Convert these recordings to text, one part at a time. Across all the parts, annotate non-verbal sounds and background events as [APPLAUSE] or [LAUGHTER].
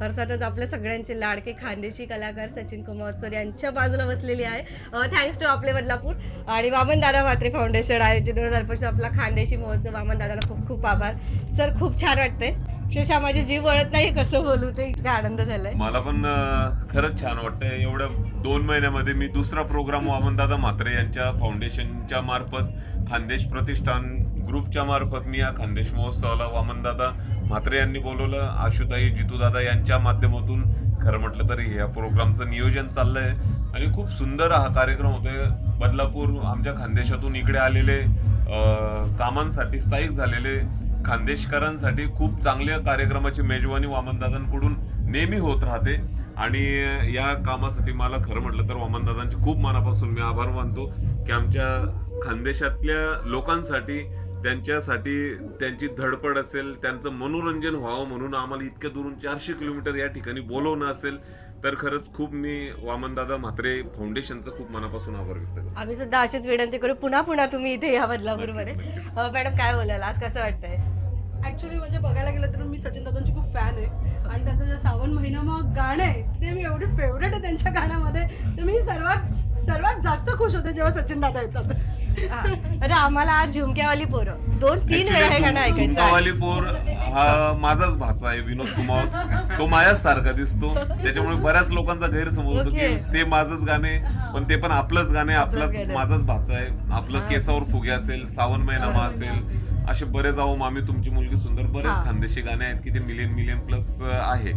अर्थातच आपल्या सगळ्यांचे लाडके खानदेशी कलाकार सचिन कुमार सर यांच्या बाजूला बसलेली आहे. थँक्स टू आपले बदलापूर आणि वामन दादा म्हात्रे फाउंडेशन आयोजित दोन हजार पंचवीस आपला खानदेशी महोत्सव. वामन दादाला खूप खूप आभार. सर खूप छान वाटतंय. अक्षरशः माझी जीव वळत नाही कसं बोलू ते इतका आनंद झालाय. मला पण खरंच छान वाटतंय. एवढ्या दोन महिन्यामध्ये मी दुसरा प्रोग्राम वामनदादा म्हात्रे यांच्या फाउंडेशनच्या मार्फत खानदेश प्रतिष्ठान ग्रुपच्या मार्फत मी या खानदेश महोत्सवाला वामनदादा म्हात्रे यांनी बोलवलं. आशुताई जितूदादा यांच्या माध्यमातून खरं म्हटलं तरी या प्रोग्रामचं नियोजन चाललं आहे आणि खूप सुंदर हा कार्यक्रम होतोय. बदलापूर आमच्या खानदेशातून इकडे आलेले कामांसाठी स्थायिक झालेले खानदेशकरांसाठी खूप चांगल्या कार्यक्रमाची मेजवानी वामनदादांकडून नेहमी होत राहते. आणि या कामासाठी मला खरं म्हटलं तर वामनदादांचे खूप मनापासून मी आभार मानतो की आमच्या खानदेशातल्या लोकांसाठी त्यांच्यासाठी त्यांची धडपड असेल त्यांचं मनोरंजन व्हावं म्हणून आम्हाला इतक्या दुरून चारशे किलोमीटर या ठिकाणी बोलवणं असेल तर खरंच खूप मी वामनदादा म्हात्रे फाउंडेशनचं खूप मनापासून आभार व्यक्त करतो. आम्ही सुद्धा अशीच विनंती करू पुन्हा पुन्हा तुम्ही इथे या बदलापूरमध्ये. मॅडम काय बोलाल? आज कसं वाटतंय? ऍक्च्युली म्हणजे बघायला गेलं तर मी सचिन दादांची खूप फॅन आहे. आणि त्यांचं जे सावन महिना मग गाणं आहे ते मी एवढे फेवरेट आहे त्यांच्या गाण्यामध्ये. तर मी सर्वात सर्वात जास्त खुश होते जेव्हा सचिन दादा येतात. अरे आम्हाला आज झुमक्यावाली पोरं दोन तीन वेळा हे गाणं ऐकायचं आहे. कुमावाली पोर हा माझाच भाचा आहे विनोद कुमावत तो माझ्याच सारखा दिसतो त्याच्यामुळे बऱ्याच लोकांचा गैरसमज होतो की Okay. ते माझंच गाणे पण ते पण आपलंच गाणे आपलाच गाणं. माझाच भाचा आहे आपलं. केसावर फुगे असेल सावन महिनामा असेल असे बरेच आहो मामी तुमची मुलगी सुंदर हा. बरेच खानदेशी गाणे आहेत की ते मिलियन मिलियन प्लस आहे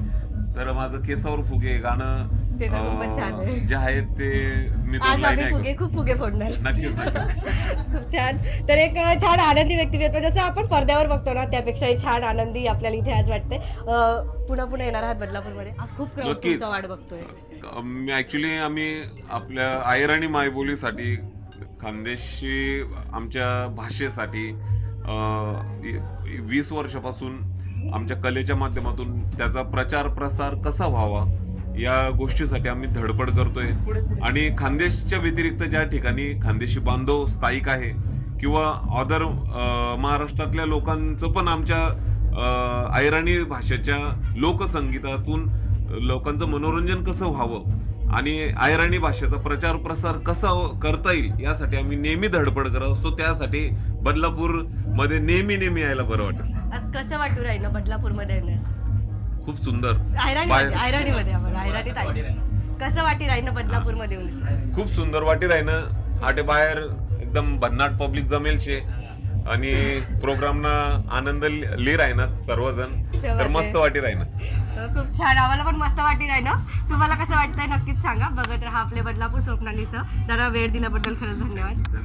तर माझं केसावर फुगे गाणं ते तर खूपच छान आहे. अं, जे आहे ते मी दोन आज लाईन आम्ही फुगे खूप फुगे फोडणार. नक्कीच नक्कीच. [LAUGHS] खूप छान. तर एक अ, छान आनंदी व्यक्तिमत्व जसं आपण पडद्यावर बघतो ना त्यापेक्षाही छान आनंदी आपल्याला इथे आज वाटते अ, पुन्हा पुन्हा येणार आहात बदलापूरमध्ये. आज खूप crowd नक्कीच. तुमचा वाट बघतोय. ऍक्च्युली आम्ही आपल्या आयर आणि मायबोलीसाठी खानदेशी आमच्या भाषेसाठी अं, वीस वर्षापासून आमच्या कलेच्या माध्यमातून त्याचा प्रचार प्रसार कसा व्हावा या गोष्टीसाठी आम्ही धडपड करतोय. आणि खानदेशच्या व्यतिरिक्त ज्या ठिकाणी खानदेशी बांधव स्थायिक आहे किंवा अदर महाराष्ट्रातल्या लोकांचं पण आमच्या अहिराणी ऐराणी भाषेच्या लोकसंगीतातून लोकांचं मनोरंजन कसं व्हावं आणि आयराणी भाषेचा प्रचार प्रसार कसा करता येईल यासाठी आम्ही नेहमी धडपड करत असतो. त्यासाठी बदलापूरमध्ये नेहमी नेहमी यायला बरं वाटेल. आज कसं वाटू राहील बदलापूरमध्ये येण्यास? खूप सुंदर. आयराणी बाहेर- कसं वाटी राहील बदलापूरमध्ये येऊन? खूप सुंदर वाटी राहीनं आटे बाहेर एकदम भन्नाट पब्लिक जमेल शे आणि प्रोग्रामना आनंद ली राहणार सर्वजण. तर मस्त वाटी राहीनं खूप छान. आम्हाला पण मस्त वाटी राही ना तुम्हाला कसं वाटतंय नक्कीच सांगा. बघत राहा आपले बदलापूर स्वप्नालीसह दादा वेळ दिल्याबद्दल खरंच धन्यवाद.